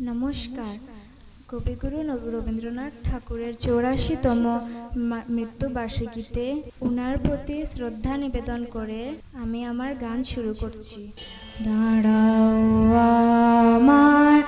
নমস্কার। কবিগুরু নব- রবীন্দ্রনাথ ঠাকুরের চৌরাশিতম মা- মৃত্যুবার্ষিকীতে উনার প্রতি শ্রদ্ধা নিবেদন করে আমি আমার গান শুরু করছি। দাঁড়াও আমার